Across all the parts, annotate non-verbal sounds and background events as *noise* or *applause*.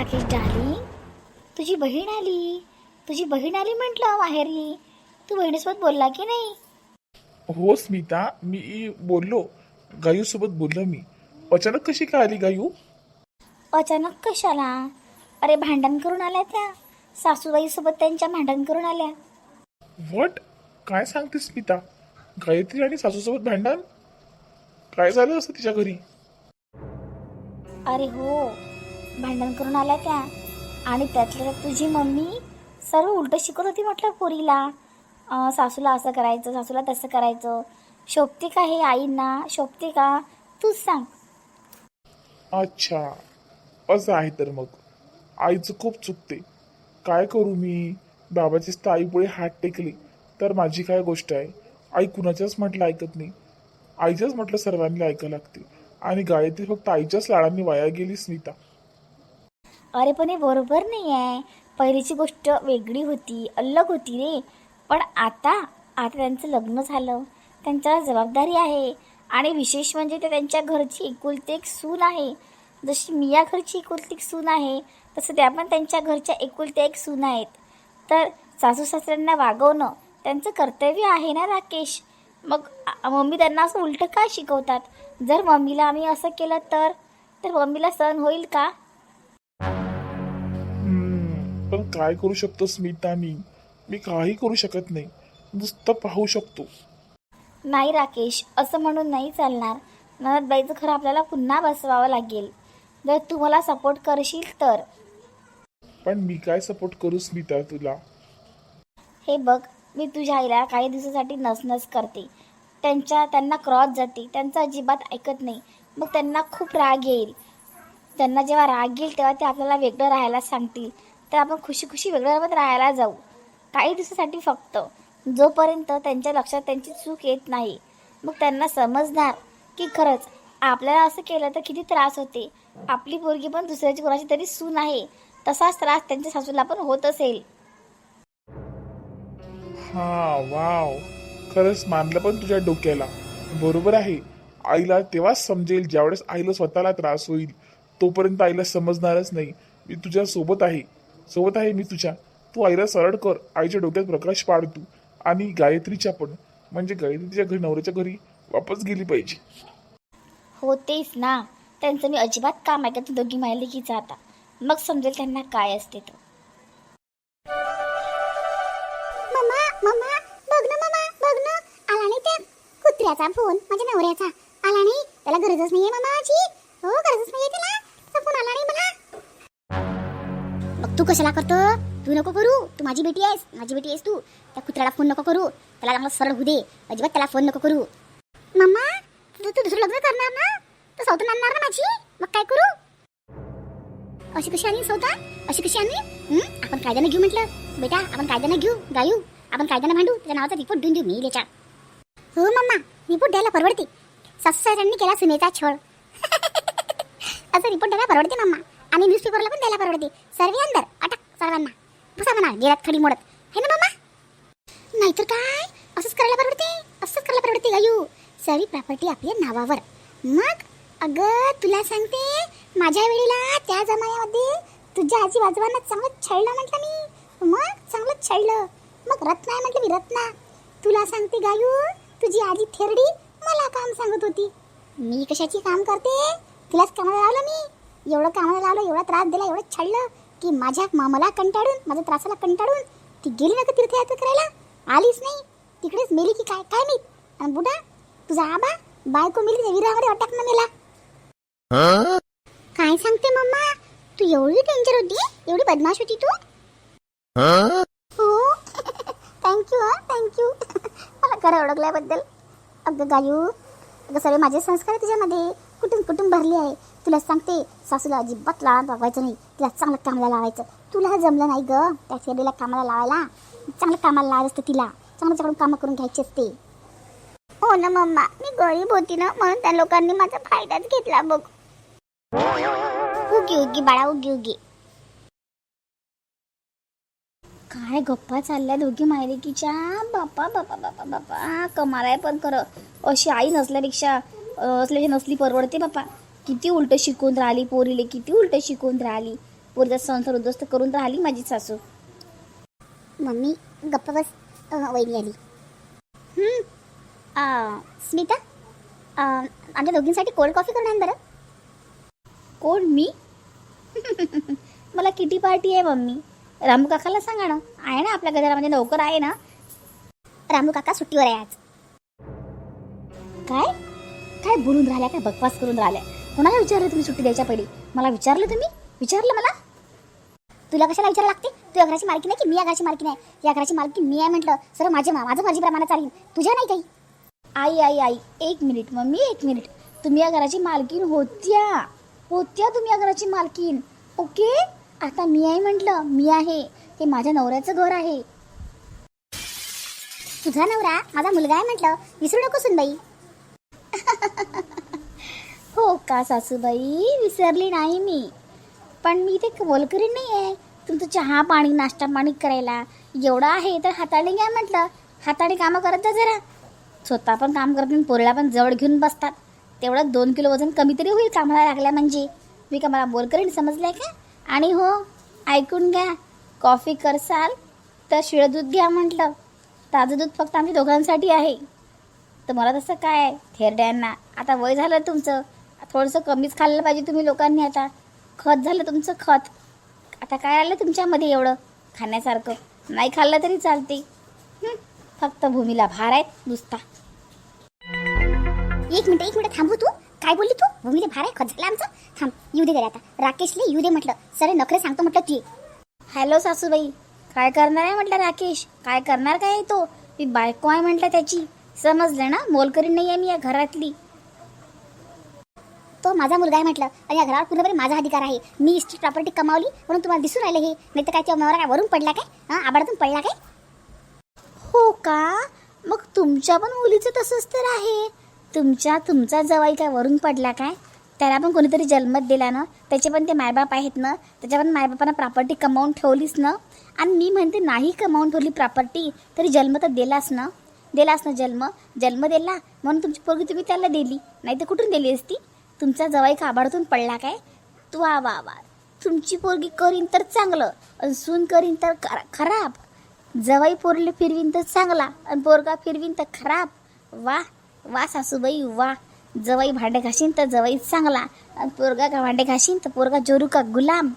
Rakesh darling तुझी बहीण आली. तुझी बहीण आली म्हटलं माहेरी तू बहिणीसोबत बोलला की नाही? हो स्मिता मी बोललो. गायूसोबत बोललो मी. अचानक कशी काय आली गायू? अचानक कशाला? अरे भांडण करून आल्या त्या. सासूबाईसोबत त्यांच्या भांडण करून आल्या. व्हॉट काय सांगते स्मिता? गायत्री आणि सासूसोबत भांडण? काय झालं असं तिच्या घरी? अरे हो भांडण करून आल्या त्या. आणि त्यातल्या तुझी मम्मी सर्व उलटं शिकत होती म्हटलं पोरीला. सासूला असं करायचं सासूला तसं करायचं. शोभते का हे आईंना? शोभते का? तूच सांग. अच्छा. असं आहे तर मग. आईचं खूप चुकते. काय करू मी? बाबाचीच तर हात टेकले. तर माझी काय गोष्ट आहे? आई कुणाच्याच म्हटलं ऐकत नाही. आईच्याच म्हटलं सर्वांनी ऐकायला लागते. आणि गायत्री फक्त आईच्याच लाडांनी वाया गेली स्मिता. अरे पण हे बरोबर नाही आहे पहिलीची गोष्ट वेगळी होती अलग होती रे. पण आता आता त्यांचं लग्न झालं. त्यांच्यावर जबाबदारी आहे. आणि विशेष म्हणजे ते त्यांच्या घरची एकुलती एक सून आहे. जशी मिया घरची एकुलती एक सून आहे तसं त्या पण त्यांच्या घरच्या एकुलत्या एक सून आहेत. तर सासू सासऱ्यांना वागवणं त्यांचं कर्तव्य आहे ना राकेश? मग मम्मी त्यांना असं उलटं का शिकवतात? जर मम्मीला आम्ही असं केलं तर? तर मम्मीला सहन होईल का? पण काय करू शकतो स्मिता मी? मी काही करू शकत नाही. नुसतं पाहू शकतो. नाही राकेश असं म्हणून नाही चालणार. ननदबाईचं खरं आपल्याला पुन्हा बसवावं लागेल. जर तू मला सपोर्ट करशील तर. पण मी काय सपोर्ट करू स्मिता तुला? हे बघ मी तुझ्या आईला काही दिवसासाठी नसनस करते. त्यांच्या त्यांना क्रॉस जाते. त्यांचं अजिबात ऐकत नाही. मग त्यांना खूप राग येईल. त्यांना जेव्हा राग येईल तेव्हा ते आपल्याला वेगळं राहायला सांगतील. तर आपण खुशी खुशी वेगळ्यामध्ये राहायला जाऊ. काही दिवसासाठी फक्त जोपर्यंत त्यांच्या लक्षात त्यांची चूक येत नाही मग त्यांना समजणार की खरंच आपल्याला असं केलं तर किती त्रास होते. आपली पोरगी पण दुसऱ्याची कोणाची तरी सून आहे. तसाच त्रास त्यांच्या सासूला पण होत असेल. हा वाव. खरंच मानलं पण तुझ्या डोक्याला. बरोबर आहे. आईला तेव्हाच समजेल ज्यावेळेस आईला स्वतःला त्रास होईल. तोपर्यंत आईला समजणारच नाही. मी तुझ्या सोबत आहे. सोबत आहे मी तुझ्या. तू आईला सरळ कर. आईच्या डोक्यात प्रकाश पाड तू. आणि गायत्रीच्या पण. म्हणजे गायत्री तिच्या घरी नवऱ्याच्या घरी वापस गेली पाहिजे. हो तेच ना. त्यांचं मी अजिबात काम ऐकत दोघी मायलेकीचं आता मग समजेल त्यांना काय असते तो. मम्मा मम्मा बघ ना मम्मा बघ ना. आला नाही त्या कुत्र्याचा फोन. माझ्या नवऱ्याचा. आला नाही. त्याला गरजच नाहीये मामाची हो गरजच नाहीये त्याला. तू कशाला करतो? तू नको करू. तू माझी बेटी आहेस. माझी बेटी आहेस तू. त्या कुत्र्याला फोन नको करू. त्याला चांगला सरळ होऊ दे. अजिबात त्याला फोन नको करू. मम्मा तू तू दुसरं लग्न करणार ना? तर सौतन आणणार ना माझी? मग काय करू? अशी कशी आणि सौता अशी कशी आणली? आपण कायद्यानं घेऊ म्हटलं. बेटा आपण कायद्यानं घेऊ. गायू. आपण कायद्यानं भांडू. त्याच्या नावाचा रिपोर्ट देऊन देऊ मी त्याच्या हो मम्मा रिपोर्ट द्यायला परवडते. सासू सासऱ्यांनी केला सुनेचा छळ. *laughs* असं रिपोर्ट द्यायला परवडते मम्मा आणि न्यूजपेपरला पण द्यायला परवडते. सर्व अंदर. अटक सर्वांना. भुसा म्हणा गेल्यात खडी मोडत. हे ना मामा? नाहीतर काय? असंच करायला परवडते? असंच करायला परवडते गायू हो. सर्व प्रॉपर्टी आपल्या नावावर. मग अगं तुला सांगते माझ्या वेळेला त्या जमान्यामध्ये तुझ्या आजी बाजूबांना चांगलं छळलं म्हटलं मी. मग चांगलं छळलं. मग रत्ना आहे म्हटलं मी रत्ना. तुला सांगते गायू तुझी आजी थेरडी मला काम सांगत होती. मी कशाची काम करते? तुलाच कामाला लावलं मी. एवढं कामाला लावलं एवढा त्रास दिला एवढं छळलं की माझ्या मा- मला कंटाळून माझ्या त्रासाला कंटाळून ती गेली ना का तीर्थयात्रा करायला? आलीच नाही. तिकडेच मेली की काय? काय माहीत? आणि बुडा तुझा आबा बायको मेली त्या विरामध्ये अटॅक न मेला काय सांगते मम्मा तू एवढी डेंजर होती? एवढी बदमाश होती तू? हो? थँक्यू हा. थँक्यू मला खरं ओळखल्याबद्दल. अगं गायू अगं सगळे माझे संस्कार तुझ्यामध्ये. कुठून कुटुंब भरली आहे? तुला सांगते सासूला अजिबात लाडात वागवायचं नाही. तिला चांगलं कामाला लावायचं. तुला जमलं नाही ग त्या शेडीला कामाला लावायला. चांगलं कामाला लावायचं असतं तिला. चांगलं चांगलं कामं करून घ्यायची असते. हो ना मम्मा. मी गरीब होती ना म्हणून त्या लोकांनी माझा फायदाच घेतला बघ. उगी उगी बाळा उगी उगी. काय गप्पा चालल्या दोघी मायलेकीच्या बापा बापा बापा बापा. कमाल आहे पण खरं. अशी आई नसल्यापेक्षा असल्याची नसली परवडते बापा किती उलट शिकून राहिली पोरीले किती उलट शिकून राहिली. पोरीचा संसार उद्ध्वस्त करून राहिली माझी सासू. मम्मी गप्प बस. वहिनी आली. अं, स्मिता अं, आमच्या दोघींसाठी कोल्ड कॉफी करून आण बरं. कोण मी? *laughs* मला किटी पार्टी आहे मम्मी. रामू काकाला सांगा ना. आहे ना आपल्या घरामध्ये नोकर आहे ना? रामू काका सुट्टीवर आहे आज. काय? काय बोलून राहिल्या काय बकवास करून राहिल्या? कोणाला विचारलं तुम्ही सुट्टी द्यायच्या पहिली? मला विचारलं तुम्ही? विचारलं मला? तुला कशाला विचारा लागते? तू अकराची मालकी नाही की मी अकराची मालकी नाही? या अकराची मालकी मी आहे म्हटलं. सर माझे माझं मर्जीप्रमाणे चालेल. तुझ्या नाही काही? आई आई आई एक मिनिट मम्मी एक मिनिट. तुम्ही या घराची मालकीन होत्या. होत्या तुम्ही या घराची मालकीन ओके? आता मी आहे म्हटलं. मी आहे. हे माझ्या नवऱ्याचं घर आहे. तुझा नवरा माझा मुलगा आहे म्हटलं. विसरू नको सुनबाई हो का सासूबाई? विसरली नाही मी. पण मी ते वलकरी नाही आहे तुमचं चहा पाणी नाश्ता पाणी करायला. एवढं आहे तर हाताने घ्या म्हटलं. हाताने कामं करत जा जरा. स्वतः पण काम करत नाही पोरीला पण जवळ घेऊन बसतात. तेवढं दोन किलो वजन कमी तरी होईल कामाला लागल्या म्हणजे. मी का मला बोलकरीण समजलंय का? आणि हो ऐकून घ्या. कॉफी करसाल तर शिळं दूध घ्या म्हटलं. ताजं दूध फक्त आमच्या दोघांसाठी आहे. तर मला तसं काय? थेरड्यांना. आता वय झालं तुमचं. थोडंसं कमीच खाल्लं पाहिजे तुम्ही लोकांनी आता. खत झालं तुमचं खत. आता काय आलं तुमच्यामध्ये एवढं? खाण्यासारखं. नाही खाल्लं तरी चालते. फक्त भूमीला भार आहेत नुसता. एक मिनिट एक मिनिट थांबू तू. काय बोलली तू? भूमीले भार आहे? खत झालं आमचं? थांब येऊ दे घरी आता. राकेशले येऊ दे म्हटलं. सर नखरे सांगतो म्हटलं तू. हॅलो सासूबाई. काय करणार आहे म्हटलं राकेश? काय करणार काय तो? मी बायको आहे म्हटलं त्याची. समजलं ना? मोलकरी नाही आहे मी या घरातली. तो माझा मुलगा आहे म्हटलं. आणि या घरावर पूर्णपणे माझा अधिकार आहे. मी इस्टेट प्रॉपर्टी कमावली म्हणून तुम्हाला दिसून राहिलं हे. नाही तर काय तेव्हा मला काय वरून पडला काय? हा आबाडातून पडला काय? हो का? मग तुमच्या पण मुलीचं तसंच तर आहे. तुमच्या तुमचा जवाई काय वरून पडला काय? त्याला पण कोणीतरी जन्मत दिला ना? त्याचे पण ते मायबाप आहेत ना? त्याच्या पण मायबापानं प्रॉपर्टी कमावून ठेवलीस ना? आणि मी म्हणते नाही कमावून ठेवली प्रॉपर्टी तरी जन्म तर दिलास ना? दिलास ना जन्म? जन्म दिला? म्हणून तुमची पोरगी तुम्ही त्याला दिली. नाही तर कुठून दिली असती? तुमचा जवाई काबाडतून पडला काय? तू वा वा वा. तुमची पोरगी करीन तर चांगलं आणि सून करीन तर खरा- खराब. जवाई पोरले फिरवीन तर चांगला आणि पोरगा फिरवीन तर खराब. वा वा सासूबाई वा. जवाई भांडे घाशीन तर जवाई चांगला आणि पोरगा का भांडे घाशीन तर पोरगा जोरू का गुलाम.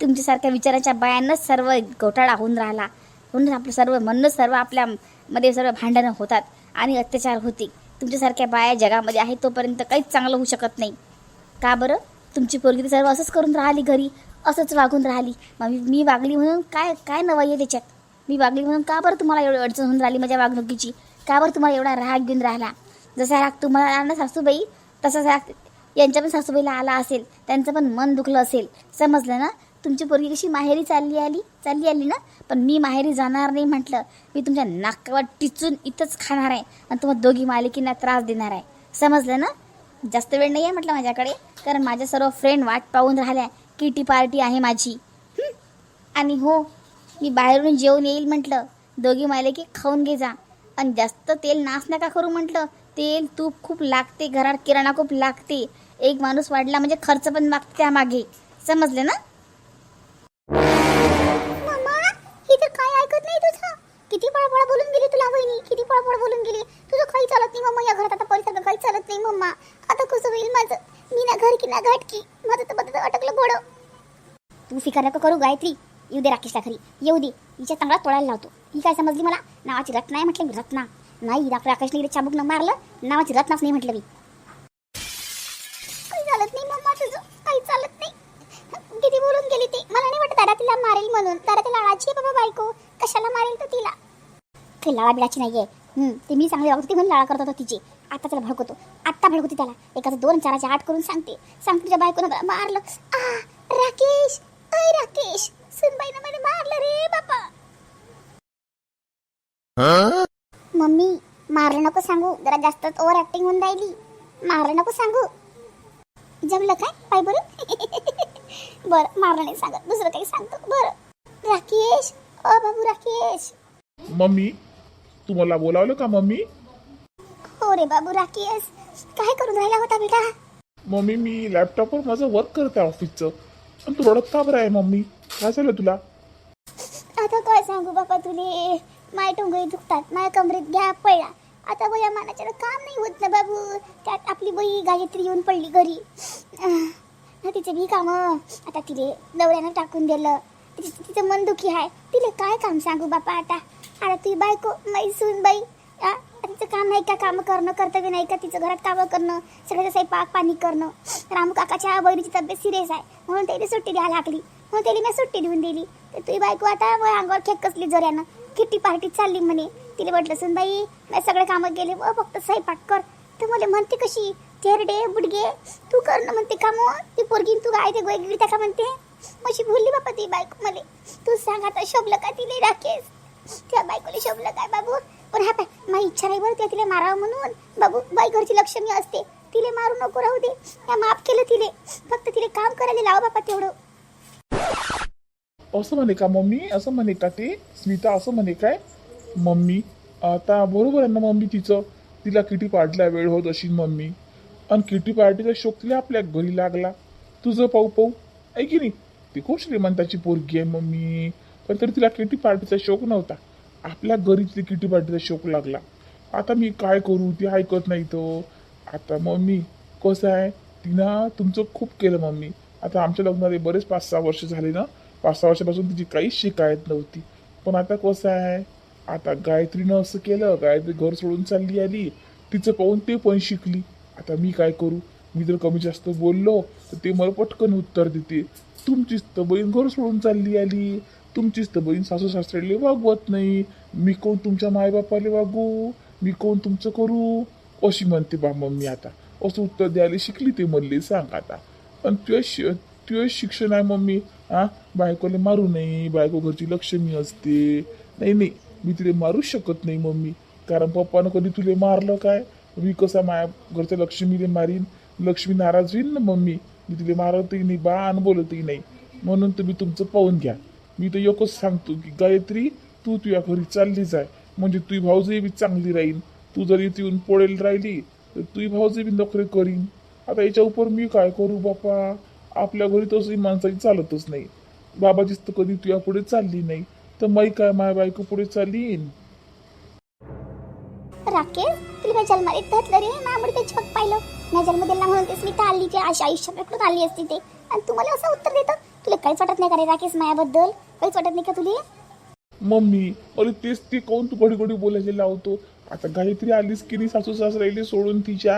तुमच्यासारख्या विचाराच्या बायांनाच सर्व घोटाळा होऊन राहिला. म्हणून आपलं सर्व म्हणून सर्व आपल्यामध्ये सर्व भांडणं होतात आणि अत्याचार होते तुमच्यासारख्या बाया जगामध्ये आहेत तोपर्यंत काहीच चांगलं होऊ शकत नाही. का बरं? तुमची पोरगी तर सर्व असंच करून राहिली घरी असंच वागून राहिली. मग मी मी वागली म्हणून काय काय नवाई आहे त्याच्यात मी वागली म्हणून का बरं तुम्हाला एवढी अडचण होऊन राहिली माझ्या वागणुकीची? का बरं तुम्हाला एवढा राग घेऊन राहिला? जसा राग तुम्हाला आला ना सासूबाई तसाच राग यांच्या पण सासूबाईला आला असेल त्यांचं पण मन दुखलं असेल. समजलं ना? तुमची पोरगी कशी माहेरी चालली आली? चालली आली ना? पण मी माहेरी जाणार नाही म्हटलं. मी तुमच्या नाकावर टिचून इथंच खाणार आहे. आणि तुम्हाला दोघी मालिकींना त्रास देणार आहे. समजलं ना? जास्त वेळ नाही आहे म्हटलं माझ्याकडे. कारण माझ्या सर्व फ्रेंड वाट पाहून राहिल्या. किटी पार्टी आहे माझी. आणि हो मी बाहेरून जेवून येईल म्हटलं. दोघी मालिकी खाऊन घे जा. आणि जास्त तेल नाच नका करू म्हटलं. तेल तूप खूप लागते. घरात किराणा खूप लागते. एक माणूस वाढला म्हणजे खर्च पण मागते त्यामागे. समजले ना? ही तर काय ऐकत नाही तुझं. किती पळपळ बोलून गेली तुला वहिनी किती पळपळ बोलून गेली. तुझं काही चालत नाही मम्मा या घरात आता परिसर काही चालत नाही मम्मा. आता कसं होईल माझं? मी ना घर की ना घाटकी. माझं तर बदल अटकलं घोडं तू फिकर नको करू गायत्री. येऊ दे राकेशला घरी. येऊ दे. हिच्या चांगला तोडायला लावतो. ही काय समजली मला? नावाची रत्ना आहे म्हटलं रत्ना. नाही राकेशने इकडे चाबूक न मारलं नावाची रत्नाच नाही म्हटलं मी काही चालत नाही मम्मा तुझं काही चालत नाही किती बोलून गेली ती मला नाही वाटत दादा तिला मारेल म्हणून दादा तिला लाडाची आहे बाबा बायको कशाला मारेल तर तिला काही लाडा बिडाची नाहीये. हम्म, ते मी चांगली वागत होती म्हणून लाळा करत होता तिची. आता त्याला भडकवतो. आत्ता भडकवते त्याला. एकाचं दोन चाराचे आठ करून सांगते. सांगते तुझ्या बायकोनं मारलं. आ राकेश! अय राकेश! सुनबाईनं मला मारलं रे बापा! मम्मी मारलं नको सांगू. जरा जास्तच ओव्हर ऍक्टिंग होऊन राहिली. मारलं नको सांगू. जमलं काय? पाय बरं *laughs* बरं मारलं नाही सांगत. दुसरं काही सांगतो. बरं. राकेश! ओ बाबू राकेश! मम्मी तुम्हाला बोलावलं का मम्मी? हो रे बाबू राकेश काय करून राहिला होता बेटा? मम्मी मी लॅपटॉपवर माझं वर्क करते ऑफिसचं आणि तू रडत का बरं आहे मम्मी? काय झालं तुला? आता काय सांगू बापा तुले? माय टोंगळी दुखतात माझ्या कमरेत घ्या पडला. आता वया मानाच्या काम नाही होत ना बाबू. त्यात आपली बाई गायत्री येऊन पडली घरी. तिचे बी काम. आता तिले नवऱ्यानं टाकून दिलं. तिचं तिचं मन दुखी आहे. तिले काय काम सांगू बापा आता? अरे तुझी बायको मैसून बाई. आ, तिचं काम नाही का कामं करणं कर्तव्य नाही का तिचं घरात कामं करणं सगळ्याचं स्वयंपाक पाणी करणं. रामू काकाच्या बहिणीची तब्येत सिरियस आहे. म्हणून त्याला सुट्टी द्यायला लागली. म्हणून त्याला मी सुट्टी देऊन दिली. तर तुझी बायको आता मग अंगावर खेकसली जोऱ्यानं? किती पार्टी चालली म्हणे. तिला म्हटलं सुन बाई मी सगळे कामं केले व फक्त स्वयंपाक कर. तर मला म्हणते कशी चेरडे बुडगे तू कर ना म्हणते कामं. ती पोरगी तू काय ते गोयगिरी त्या का म्हणते? मशी बोलली बापा ती बायको मला तू सांग आता शोभलं का तिला राखेस त्या बायकोला शोभलं काय बाबू? पण हा पाय माझी इच्छा नाही बरं त्या तिला मारावं म्हणून. बाबू बायकोची घरची लक्ष्मी असते. तिले मारू नको राहू दे. या माफ केलं तिले. फक्त तिले काम करायला लाव बापा तेवढं. असं म्हणे का मम्मी? असं म्हणे का ते? स्मिता असं म्हणे काय? मम्मी आता बरोबर आहे ना मम्मी तिचं? तिला किटी पार्टीला वेळ होत अशी मम्मी. आणि किटी पार्टीचा शोक तिला आपल्या घरी लागला. तुझं पाहू पाहू. आहे की नाही ती खूप श्रीमंताची पोरगी आहे मम्मी. पण तरी तिला किटी पार्टीचा शोक नव्हता. आपल्या घरी तिला किटी पार्टीचा शोक लागला. आता मी काय करू? ती ऐकत नाही तो. आता मम्मी कसं आहे? तिनं तुमचं खूप केलं मम्मी. आता आमच्या लग्नाला बरेच पाच सहा वर्ष झाले ना? पाच सहा वर्षापासून तिची काहीच शिकायत नव्हती. पण आता कसं आहे? आता गायत्रीनं असं केलं. गायत्री घर सोडून चालली आली. तिचं पाहून ते पण शिकली. आता मी काय करू? मी जर कमी जास्त बोललो तर ते मला पटकन उत्तर देते तुमचीच तर बहीण घर सोडून चालली आली. तुमचीच तर बहीण सासू सासऱ्याला वागवत नाही. मी कोण तुमच्या मायबापाला वागू? मी कोण तुमचं करू? अशी म्हणते बा मम्मी आता. असं उत्तर द्यायला शिकली ते म्हणले सांग आता. आणि तुझ्या शि तुझं शिक्षण आहे मम्मी. हा बायकोला मारू नये. बायको घरची लक्ष्मी असते. नाही नाही. मी तिला मारू शकत नाही मम्मी. कारण पप्पानं कधी तुला मारलं काय? मी कसा माया घरच्या लक्ष्मीला मारीन? लक्ष्मी नाराज होईल ना मम्मी? मी तिला मारतही नाही बा आणि बोलतही नाही. म्हणून तुम्ही तुमचं पाहून घ्या. मी तर एकच सांगतो की गायत्री तू तुझ्या घरी चालली जाय. म्हणजे तुझी भाऊजही बी चांगली राहील तू जर इथे येऊन पोळेल राहिली तर तुझी भाऊजही बी नोकरी करीन. आता याच्या उपर मी काय करू बापा? आपल्या घरी तसंही माणसाची चालतच नाही. बाबाचीच तर कधी तुझ्या पुढे चालली नाही. तर मै काय माझ्या बायको पुढे चालीन? राकेश तुला माझ्या जन्मात घातलं रे मामुळे छक पाहिलं. माझ्या जन्म दिला म्हणून ते स्मिता आली ते अशा आयुष्यात आली असती ते आणि तुम्हाला असं उत्तर देतं? तुला काहीच वाटत नाही का रे राकेश मायाबद्दल? काहीच वाटत नाही का तुला? मम्मी अरे तेच ते कोण तू घडी घडी बोलायला लावतो? आता गायत्री आलीस की नाही सासू सासराईले सोडून तिच्या?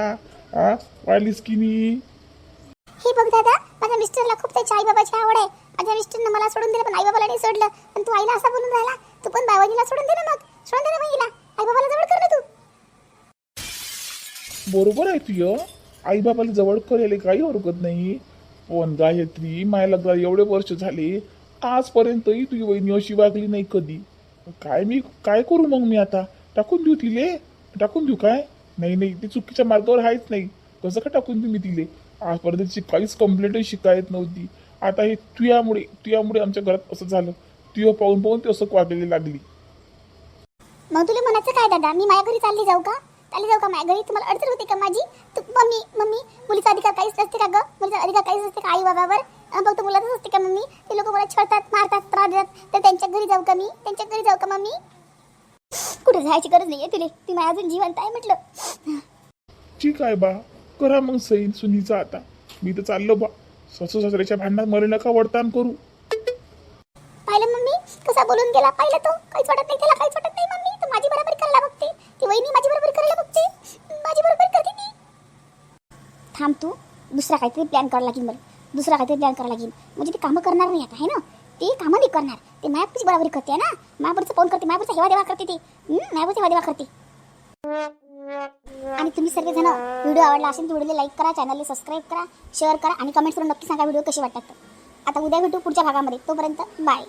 हा आलीस की नाही? हे बघ दादा माझ्या मिस्टरला खूप त्याच्या आई बाबाची आवड आहे. माझ्या मिस्टरनं मला सोडून दिलं पण आई बाबाला नाही सोडलं. पण तू आईला असा बोलून राहिला तू पण बाबाजीला सोडून दे ना मग. सोडून दे ना मग आई बाबाला जवळ कर ना तू. बरोबर आहे तुझ. आई बाबाला जवळ करेले काही हरकत नाही. पण गायत्री माया लग्नाला एवढे वर्ष झाले आजपर्यंतही तुझी वहिनी अशी वागली नाही कधी. काय मी काय करू मग मी आता? टाकून देऊ तिले? टाकून देऊ काय? नाही नाही ती चुकीच्या मार्गावर आहेच नाही. कसं का टाकून देऊ मी तिले? आजपर्यंत तिची काहीच कंप्लेंटही शिकायत नव्हती. आता हे तुयामुळे तुयामुळे आमच्या घरात असं झालं. तुझं पाहून पाहून ते असं वागलेली लागली. मग तुला म्हणायचं काय दादा? मी माझ्या घरी चालली जाऊ का? चालली जाऊ का माझ्या घरी? तुम्हाला अडचण होते का माझी? तू मम्मी मम्मी मुलीचा अधिकार काहीच नसते का ग? मुलीचा अधिकार काहीच नसते का आई बाबावर? फक्त मुलाचाच असते का मम्मी? ते लोक मला छळतात मारतात त्रास देतात. तर त्यांच्या घरी जाऊ का मी? त्यांच्या घरी जाऊ का मम्मी? कुठे जायची गरज नाहीये तुले. ती माझ्या अजून जिवंत आहे म्हटलं. ठीक आहे बा. करा मग सैन सुनीचा आता. मी तर चाललो बा. सासू सासऱ्याच्या भांडणात मरे नका वडतान करू. पाहिलं मम्मी? कसा बोलून गेला? पाहिलं तो? काहीच वाटत नाही त्याला काहीच वाटत नाही मम्मी? तर माझी बरोबरी करायला बघते ती वहिनी माझी बरोबरी करायला बघते माझी बरोबरी करते ती थांब तू. दुसरा काहीतरी प्लॅन करावा लागेल मला. दुसरा काहीतरी प्लॅन करावा लागेल. म्हणजे ती कामं करणार नाही आता है ना? ते कामं नाही करणार. ते मायापूरची बरोबर करते ना? मायापूरचं फोन करते मायापूरचा हेवा देवा करते ते. मायापूरचा हेवा देवा करते. आणि तुम्ही सर्वजण व्हिडिओ आवडला असेल तर व्हिडिओला लाईक करा चॅनलला सबस्क्राईब करा शेअर करा आणि कमेंट्स करून नक्की सांगा व्हिडिओ कसे वाटतात. आता उद्या भेटू पुढच्या भागामध्ये. तोपर्यंत बाय